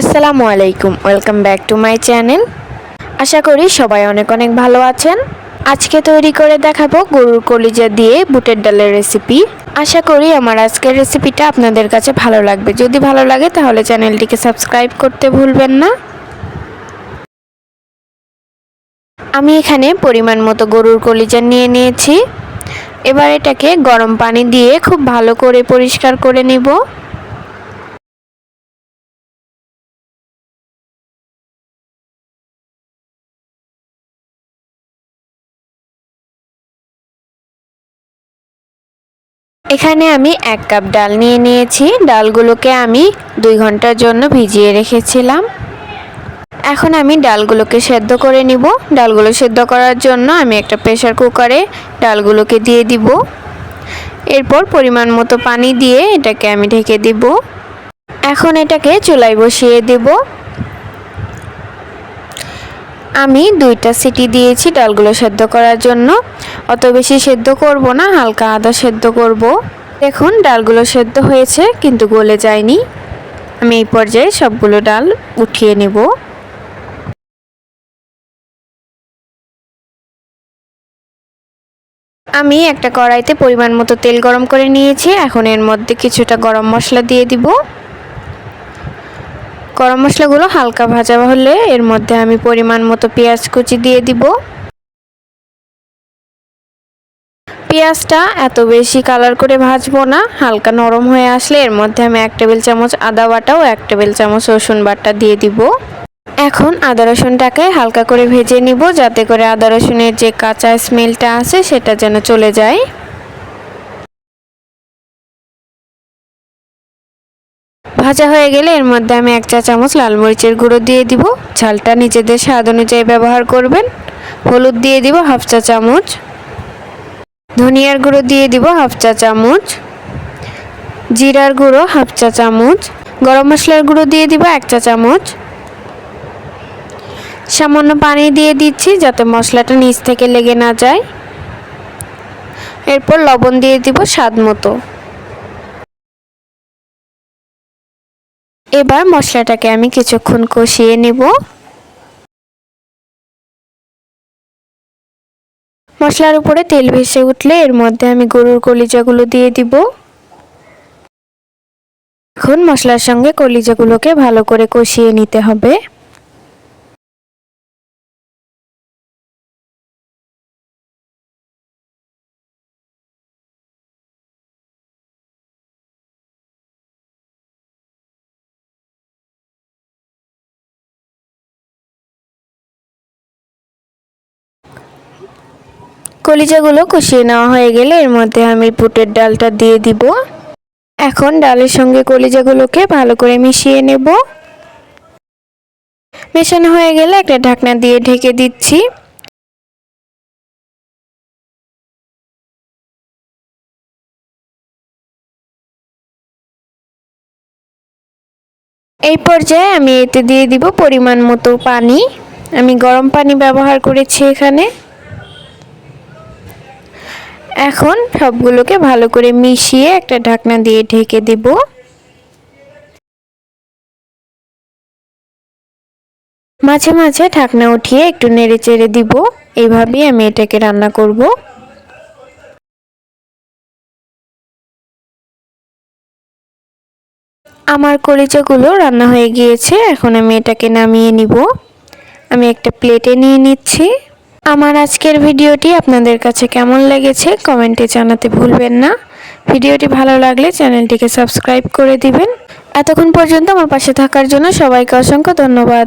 আসসালামু আলাইকুম, welcome back to my channel. আশা করি সবাই অনেক অনেক ভালো আছেন। আজকে তৈরি করে দেখাবো গরুর কলিজা দিয়ে বুটের ডালের রেসিপি আশা করি আমার আজকের রেসিপিটা আপনাদের কাছে ভালো লাগবে। যদি ভালো লাগে তাহলে চ্যানেলটিকে সাবস্ক্রাইব করতে ভুলবেন না। আমি এখানে পরিমাণ মতো গরুর কলিজা নিয়ে নিয়েছি। এবার এটাকে গরম পানি দিয়ে খুব ভালো করে পরিষ্কার করে নিব। এখানে আমি এক কাপ ডাল নিয়ে নিয়েছি। ডালগুলোকে আমি দুই ঘণ্টার জন্য ভিজিয়ে রেখেছিলাম। এখন আমি ডালগুলোকে সেদ্ধ করে নিব। ডালগুলো সেদ্ধ করার জন্য আমি একটা প্রেশার কুকারে ডালগুলোকে দিয়ে দিব। এরপর পরিমাণ মতো পানি দিয়ে এটাকে আমি ঢেকে দিব। এখন এটাকে চুলায় বসিয়ে দেব। আমি দুইটা সিটি দিয়েছি ডালগুলো সেদ্ধ করার জন্য। অত বেশি সেদ্ধ করব না, হালকা আদা সেদ্ধ করব। দেখুন, ডালগুলো সেদ্ধ হয়েছে, কিন্তু গলে যায়নি। আমি এই পর্যায়ে সবগুলো ডাল উঠিয়ে নেব। আমি একটা কড়াইতে পরিমাণ মতো তেল গরম করে নিয়েছি। এখন এর মধ্যে কিছুটা গরম মশলা দিয়ে দিব। গরম মশলাগুলো হালকা ভাজা হলে এর মধ্যে আমি পরিমাণ মতো পেঁয়াজ কুচি দিয়ে দিব। পেঁয়াজটা এত বেশি কালার করে ভাজবো না, হালকা নরম হয়ে আসলে এর মধ্যে আমি এক টেবিল চামচ আদা বাটা ও এক টেবিল চামচ রসুন বাটা দিয়ে দিব। এখন আদা রসুনটাকে হালকা করে ভেজে নিব, যাতে করে আদা রসুনের যে কাঁচা স্মেলটা আছে সেটা যেন চলে যায়। ভাজা হয়ে গেলে এর মধ্যে আমি এক চা চামচ লাল মরিচের গুঁড়ো দিয়ে দিব। ঝালটা নিজেদের স্বাদ অনুযায়ী ব্যবহার করবেন। হলুদ দিয়ে দিব হাফ চা চামচ। ধনিয়ার গুঁড়ো দিয়ে দিব হাফ চা চামচ। জিরার গুঁড়ো হাফ চা চামচ। গরম মশলার গুঁড়ো দিয়ে দিব এক চা চামচ। সামান্য পানি দিয়ে দিচ্ছি যাতে মশলাটা নিচ থেকে লেগে না যায়। এরপর লবণ দিয়ে দিব স্বাদ মতো। এবার মশলাটাকে আমি কিছুক্ষণ কষিয়ে নেব। মশলার উপরে তেল ভেসে উঠলে এর মধ্যে আমি গরুর কলিজাগুলো দিয়ে দিব। এখন মশলার সঙ্গে কলিজাগুলোকে ভালো করে কষিয়ে নিতে হবে। কলিজাগুলো কষিয়ে নেওয়া হয়ে গেলে এর মধ্যে আমি বুটের ডালটা দিয়ে দিব। এখন ডালের সঙ্গে কলিজাগুলোকে ভালো করে মিশিয়ে নেব। মেশানো হয়ে গেলে একটা ঢাকনা দিয়ে ঢেকে দিচ্ছি। এই পর্যায়ে আমি এতে দিয়ে দিব পরিমাণ মতো পানি। আমি গরম পানি ব্যবহার করেছি এখানে। এখন সবগুলোকে ভালো করে মিশিয়ে একটা ঢাকনা দিয়ে ঢেকে দেব। মাঝে মাঝে ঢাকনা উঠিয়ে একটু নেড়ে চেড়ে দিব। এইভাবেই আমি এটাকে রান্না করব। আমার কলিচাগুলো রান্না হয়ে গিয়েছে, এখন আমি এটাকে নামিয়ে নিব। আমি একটা প্লেটে নিয়ে নিচ্ছি। আমার আজকের ভিডিওটি আপনাদের কাছে কেমন লেগেছে কমেন্টে জানাতে ভুলবেন না। ভিডিওটি ভালো লাগলে চ্যানেলটিকে সাবস্ক্রাইব করে দিবেন। এতক্ষণ পর্যন্ত আমার পাশে থাকার জন্য সবাইকে অসংখ্য ধন্যবাদ।